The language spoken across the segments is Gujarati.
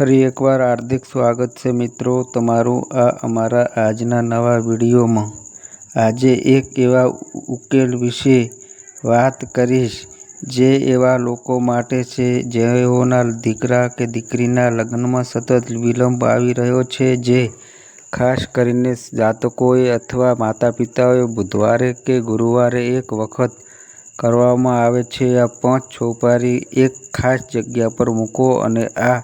ફરી એકવાર હાર્દિક સ્વાગત છે મિત્રો તમારું આ અમારા આજના નવા વિડીયોમાં. આજે એક એવા ઉકેલ વિશે વાત કરીશ જે એવા લોકો માટે છે જેઓના દીકરા કે દીકરીના લગ્નમાં સતત વિલંબ આવી રહ્યો છે જે ખાસ કરીને જાતકોએ અથવા માતા પિતાઓએ બુધવારે કે ગુરુવારે એક વખત કરવામાં આવે છે. આ પાંચ છોપારી એક ખાસ જગ્યા પર મૂકો અને આ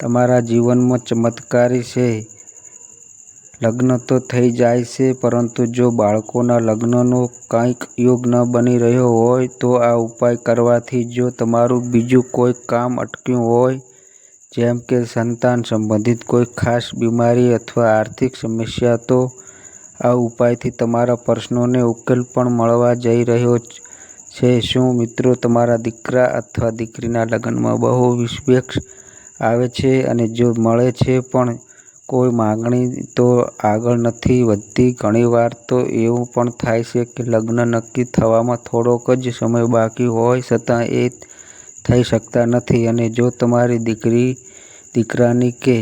તમારા જીવનમાં ચમત્કારી છે. લગ્ન તો થઈ જાય છે, પરંતુ જો બાળકોના લગ્નનો કંઈક યોગ ન બની રહ્યો હોય, તો આ ઉપાય કરવાથી જો તમારું બીજું કોઈ કામ અટક્યું હોય, જેમ કે સંતાન સંબંધિત કોઈ ખાસ બીમારી અથવા આર્થિક સમસ્યા, તો આ ઉપાયથી તમારા પ્રશ્નોને ઉકેલ પણ મળવા જઈ રહ્યો છે. શું મિત્રો, તમારા દીકરા અથવા દીકરીના લગ્નમાં બહુ વિક્ષેપ આવે છે અને જો મળે છે પણ કોઈ માંગણી તો આગળ નથી વધતી. ઘણીવાર તો એવું પણ થાય છે કે લગ્ન નક્કી થવામાં થોડોક જ સમય બાકી હોય છતાં એ થઈ શકતા નથી. અને જો તમારી દીકરી, દીકરાની કે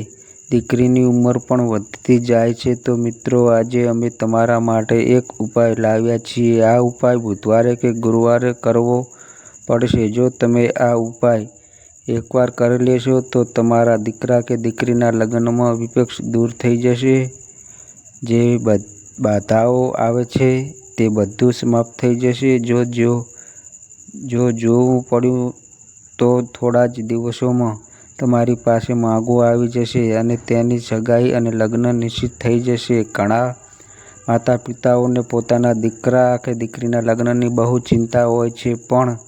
દીકરીની ઉંમર પણ વધતી જાય છે તો મિત્રો, આજે અમે તમારા માટે એક ઉપાય લાવ્યા છીએ. આ ઉપાય બુધવારે કે ગુરુવારે કરવો પડશે. જો તમે આ ઉપાય એકવાર કરી લેશો તો તમારા દીકરા કે દીકરીના લગ્નમાં વિપક્ષ દૂર થઈ જશે. જે બાધાઓ આવે છે તે બધું સમાપ્ત થઈ જશે. જો જો જો જોવું પડ્યું તો થોડા જ દિવસોમાં તમારી પાસે માગો આવી જશે અને તેની સગાઈ અને લગ્ન નિશ્ચિત થઈ જશે. ઘણા માતા પિતાઓને પોતાના દીકરા કે દીકરીના લગ્નની બહુ ચિંતા હોય છે, પણ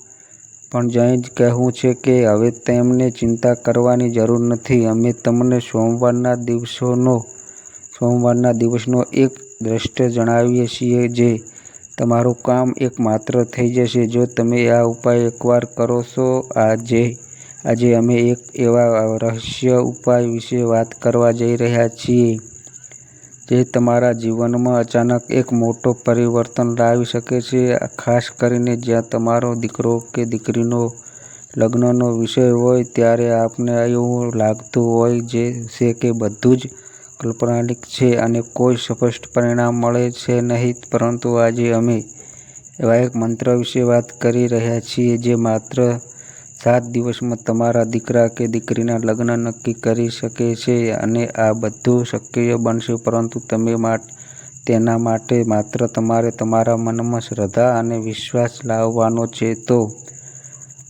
પણ જઈ જ કહેવું છે કે હવે તેમને ચિંતા કરવાની જરૂર નથી. અમે તમને સોમવારના દિવસનો સોમવારના દિવસનો એક દ્રષ્ટ જણાવીએ છીએ જે તમારું કામ એકમાત્ર થઈ જશે. જો તમે આ ઉપાય એકવાર કરો છો, આજે આજે અમે એક એવા રહસ્ય ઉપાય વિશે વાત કરવા જઈ રહ્યા છીએ. જે તમારા જીવનમાં અચાનક એક મોટો પરિવર્તન લાવી શકે છે, ખાસ કરીને જ્યાં તમારો દીકરો કે દીકરીનો લગ્નનો વિષય હોય ત્યારે આપને એવું લાગતું હોય છે કે બધું જ કાલ્પનિક છે અને કોઈ સ્પષ્ટ પરિણામ મળે છે નહીં. પરંતુ આજે અમે એવા એક મંત્ર વિશે વાત કરી રહ્યા છીએ જે માત્ર સાત દિવસમાં તમારા દીકરા કે દીકરીના લગ્ન નક્કી કરી શકે છે અને આ બધું શક્ય બનશે, પરંતુ તમે તેના માટે માત્ર તમારે તમારા મનમાં શ્રદ્ધા અને વિશ્વાસ લાવવાનો છે તો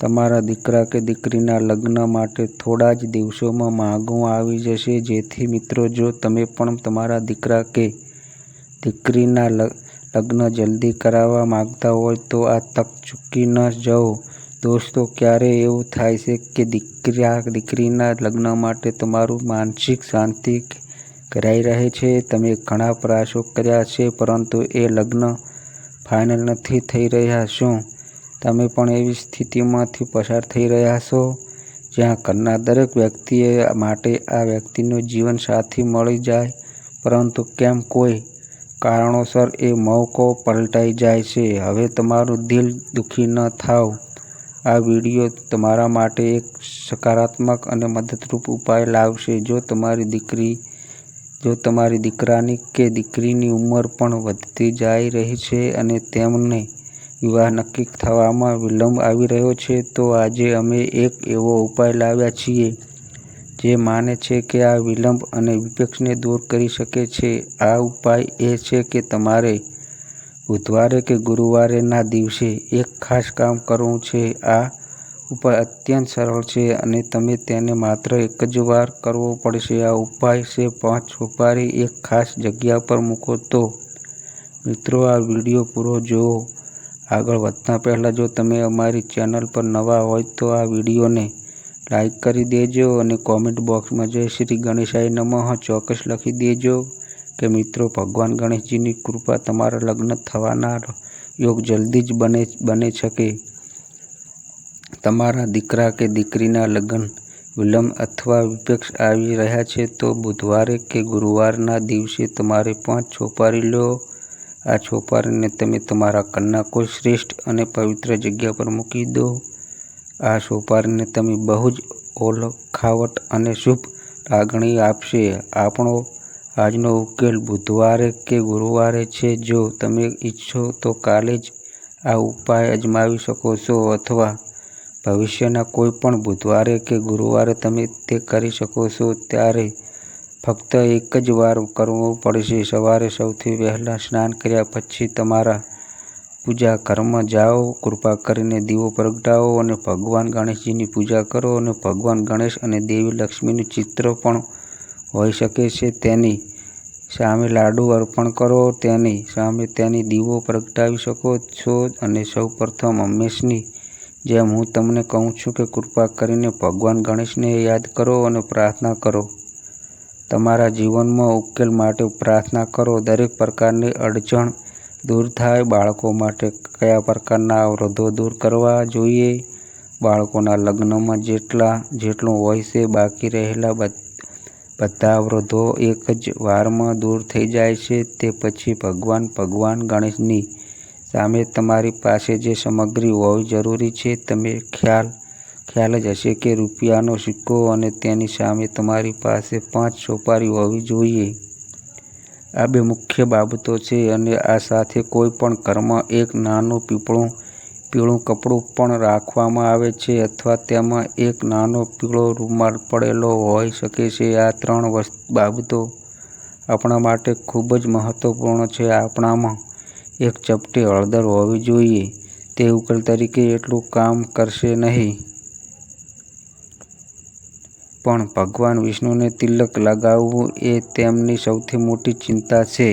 તમારા દીકરા કે દીકરીના લગ્ન માટે થોડા જ દિવસોમાં માંગો આવી જશે. જેથી મિત્રો, જો તમે પણ તમારા દીકરા કે દીકરીના લગ્ન જલ્દી કરાવવા માંગતા હોય તો આ તક ચૂકી ન જઓ. દોસ્તો, ક્યારે એવું થાય છે કે દીકરા, દીકરીના લગ્ન માટે તમારું માનસિક શાંતિ કરાઈ રહે છે? તમે ઘણા પ્રયાસો કર્યા છે, પરંતુ એ લગ્ન ફાઇનલ નથી થઈ રહ્યા. શું તમે પણ એવી સ્થિતિમાંથી પસાર થઈ રહ્યા છો, જ્યાં ઘરના દરેક વ્યક્તિએ માટે આ વ્યક્તિનો જીવનસાથી મળી જાય, પરંતુ કેમ કોઈ કારણોસર એ મોકો પલટાઈ જાય છે? હવે તમારું દિલ દુઃખી ન થાવ. આ વીડિયો તમારા માટે એક સકારાત્મક અને મદદરૂપ ઉપાય લાવશે. જો તમારી દીકરી, જો તમારી દીકરાની કે દીકરીની ઉંમર પણ વધતી જઈ રહી છે અને તેમને વિવાહ નક્કી થવામાં વિલંબ આવી રહ્યો છે, તો આજે અમે એક એવો ઉપાય લાવ્યા છીએ, જે માને છે કે આ વિલંબ અને વિપક્ષને દૂર કરી શકે છે. આ ઉપાય એ છે કે તમારે બુધવારે કે ગુરુવારેના દિવસે એક ખાસ કામ કરવું છે. આ ઉપાય અત્યંત સરળ છે અને તમે તેને માત્ર એક જ વાર કરવો પડશે. આ ઉપાય છે પાંચ સુપારી એક ખાસ જગ્યા પર મૂકો તો. મિત્રો, આ વીડિયો પૂરો જુઓ. આગળ વધતા પહેલાં જો તમે અમારી ચેનલ પર નવા હોય તો આ વિડીયોને લાઈક કરી દેજો અને કોમેન્ટ બોક્સમાં જય શ્રી ગણેશાય નમઃ ચોક્કસ લખી દેજો. કે મિત્રો, ભગવાન ગણેશજીની કૃપા તમારા લગ્ન થવાના યોગ જલ્દી જ બને બને શકે. તમારા દીકરા કે દીકરીના લગ્ન વિલંબ અથવા વિપક્ષ આવી રહ્યા છે, તો બુધવારે કે ગુરુવારના દિવસે તમારે પાંચ છોપારી લો. આ છોપારીને તમે તમારા ઘરના કોઈ શ્રેષ્ઠ અને પવિત્ર જગ્યા પર મૂકી દો. આ છોપારીને તમે બહુ જ ઓળખાવટ અને શુભ લાગણી આપશે. આપણો આજનો ઉકેલ બુધવારે કે ગુરુવારે છે. જો તમે ઈચ્છો તો કાલે જ આ ઉપાય અજમાવી શકો છો અથવા ભવિષ્યના કોઈ પણ બુધવારે કે ગુરુવારે તમે તે કરી શકો છો. ત્યારે ફક્ત એક જ વાર કરવું પડશે. સવારે સૌથી વહેલા સ્નાન કર્યા પછી તમારા પૂજા ઘરમાં જાઓ, કૃપા કરીને દીવો પ્રગટાવો અને ભગવાન ગણેશજીની પૂજા કરો અને ભગવાન ગણેશ અને દેવી લક્ષ્મીનું ચિત્ર પણ હોઈ શકે છે તેની સામે લાડુ અર્પણ કરો. તેની સામે તેની દીવો પ્રગટાવી શકો છો અને સૌ પ્રથમ હંમેશની જેમ હું તમને કહું છું કે કૃપા કરીને ભગવાન ગણેશને યાદ કરો અને પ્રાર્થના કરો. તમારા જીવનમાં ઉકેલ માટે પ્રાર્થના કરો. દરેક પ્રકારની અડચણ દૂર થાય. બાળકો માટે કયા પ્રકારના અવરોધો દૂર કરવા જોઈએ? બાળકોના લગ્નમાં જેટલા જેટલું હોય છે, બાકી રહેલા બધા અવરોધો એક જ વારમાં દૂર થઈ જાય છે. તે પછી ભગવાન ભગવાન ગણેશની સામે તમારી પાસે જે સામગ્રી હોવી જરૂરી છે, તમે ખ્યાલ ખ્યાલ જ હશે કે રૂપિયાનો સિક્કો અને તેની સામે તમારી પાસે પાંચ સોપારી હોવી જોઈએ. આ બે મુખ્ય બાબતો છે અને આ સાથે કોઈ પણ કર્મ એક નાનું પીળું કપડું પણ રાખવામાં આવે છે અથવા તેમાં એક નાનો પીળો રૂમાલ પડેલો હોઈ શકે છે. આ ત્રણ બાબતો આપણા માટે ખૂબ જ મહત્ત્વપૂર્ણ છે. આપણામાં એક ચપટી હળદર હોવી જોઈએ. તે ઉકેલ તરીકે એટલું કામ કરશે નહીં. પણ ભગવાન વિષ્ણુને તિલક લગાવવું એ તેમની સૌથી મોટી ચિંતા છે.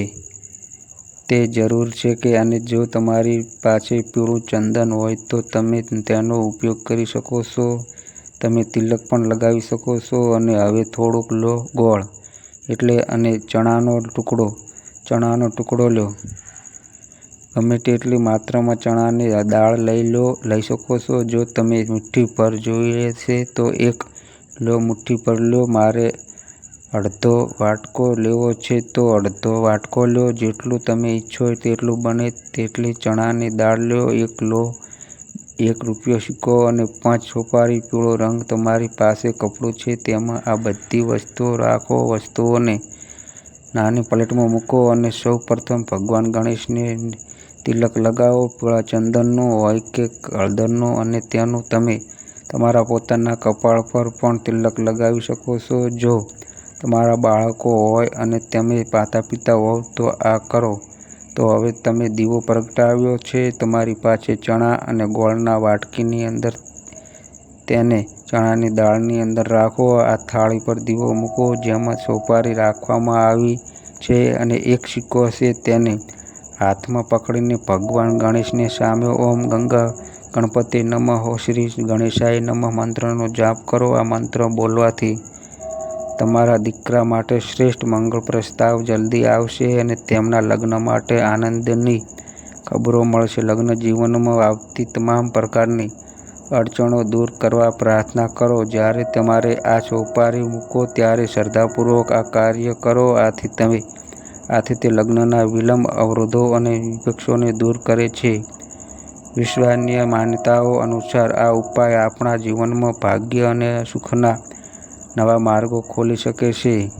તે જરૂર છે કે અને જો તમારી પાસે પીળું ચંદન હોય તો તમે તેનો ઉપયોગ કરી શકો છો. તમે તિલક પણ લગાવી શકો છો. અને હવે થોડુંક લો ગોળ એટલે અને ચણાનો ટુકડો ચણાનો ટુકડો લો. ગમે તેટલી માત્રામાં ચણાની દાળ લઈ લો, લઈ શકો છો. જો તમે મુઠ્ઠી પર જોઈએ છે તો એક લો. મુઠ્ઠી પર લો. મારે અડધો વાટકો લેવો છે તો અડધો વાટકો લો. જેટલું તમે ઈચ્છો તેટલું બને તેટલી ચણાની દાળ લો. એક લો. એક રૂપિયો સિક્કો અને પાંચ સોપારી. પીળો રંગ તમારી પાસે કપડું છે તેમાં આ બધી વસ્તુઓ રાખો. વસ્તુઓને નાની પ્લેટમાં મૂકો અને સૌ પ્રથમ ભગવાન ગણેશને તિલક લગાવો. પીળા ચંદનનું હોય કે હળદરનું અને તેનું તમે તમારા પોતાના કપાળ પર પણ તિલક લગાવી શકો છો. જો તમારા બાળકો હોય અને તમે માતા પિતા હોવ તો આ કરો. તો હવે તમે દીવો પ્રગટાવ્યો છે. તમારી પાસે ચણા અને ગોળના વાટકીની અંદર તેને ચણાની દાળની અંદર રાખો. આ થાળી પર દીવો મૂકો જેમાં સોપારી રાખવામાં આવી છે અને એક સિક્કો હશે. તેને હાથમાં પકડીને ભગવાન ગણેશને સામે ઓમ ગણપતયે નમઃ, શ્રી ગણેશાય નમઃ મંત્રનો જાપ કરો. આ મંત્ર બોલવાથી તમારા દીકરા માટે શ્રેષ્ઠ મંગળ પ્રસ્તાવ જલ્દી આવશે અને તેમના લગ્ન માટે આનંદની ખબરો મળશે. લગ્ન જીવનમાં આવતી તમામ પ્રકારની અડચણો દૂર કરવા પ્રાર્થના કરો. જ્યારે તમારે આ ચોપારી મૂકો ત્યારે શ્રદ્ધાપૂર્વક આ કાર્ય કરો. આથી તમે આથી તે લગ્નના વિલંબ, અવરોધો અને વિપક્ષોને દૂર કરે છે. વિશ્વાનીય માન્યતાઓ અનુસાર આ ઉપાય આપણા જીવનમાં ભાગ્ય અને સુખના નવા માર્ગો ખોલી શકે છે.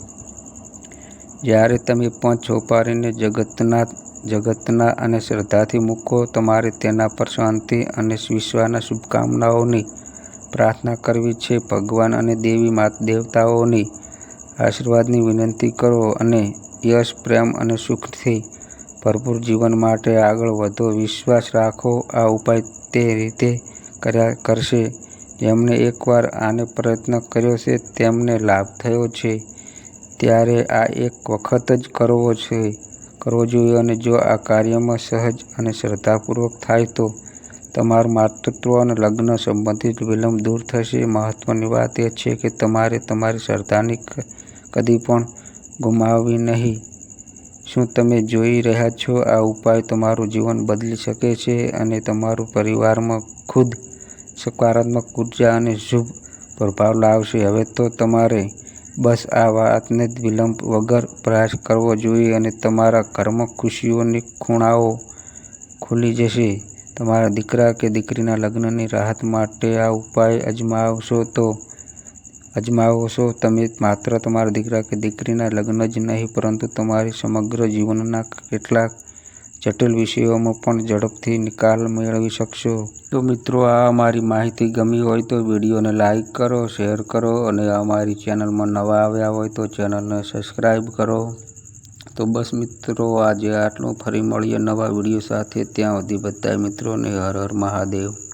જ્યારે તમે પંચ પાંચ જગતના જગતના અને શ્રદ્ધાથી મૂકો, તમારે તેના પર શાંતિ અને વિશ્વની શુભકામનાઓની પ્રાર્થના કરવી છે. ભગવાન અને દેવી દેવતાઓના આશીર્વાદની વિનંતી કરો અને યશ, પ્રેમ અને સુખથી ભરપૂર જીવન માટે આગળ વધો. વિશ્વાસ રાખો, આ ઉપાય તે રીતે કર્યા કરશે જેમણે એકવાર આને પ્રયત્ન કર્યો છે, તેમને લાભ થયો છે. ત્યારે આ એક વખત જ કરવો છે, કરવો જોઈએ અને જો આ કાર્યમાં સહજ અને શ્રદ્ધાપૂર્વક થાય તો તમારું માતૃત્વ અને લગ્ન સંબંધિત વિલંબ દૂર થશે. મહત્ત્વની વાત એ છે કે તમારે તમારી શ્રદ્ધાની કદી પણ ગુમાવવી નહીં. શું તમે જોઈ રહ્યા છો? આ ઉપાય તમારું જીવન બદલી શકે છે અને તમારું પરિવારમાં ખુદ સકારાત્મક ઊર્જા અને શુભ પ્રભાવ લાવશે. હવે તો તમારે બસ આ વાતને વિલંબ વગર પ્રયાસ કરવો જોઈએ અને તમારા ઘરમાં ખુશીઓની ખૂણાઓ ખુલી જશે. તમારા દીકરા કે દીકરીના લગ્નની રાહત માટે આ ઉપાય અજમાવશો તો અજમાવો છો તમે માત્ર તમારા દીકરા કે દીકરીના લગ્ન જ નહીં, પરંતુ તમારી સમગ્ર જીવનના કેટલાક જટિલ વિષયોમાં પણ ઝડપથી નિકાલ મેળવી શકશો. તો મિત્રો, આ અમારી માહિતી ગમી હોય તો વિડીયોને લાઇક કરો, શેર કરો અને અમારી ચેનલમાં નવા આવ્યા હોય તો ચેનલને સબસ્ક્રાઈબ કરો. તો બસ મિત્રો, આજે આટલું. ફરી મળીએ નવા વીડિયો સાથે. ત્યાં સુધી બધા મિત્રોને હર હર મહાદેવ.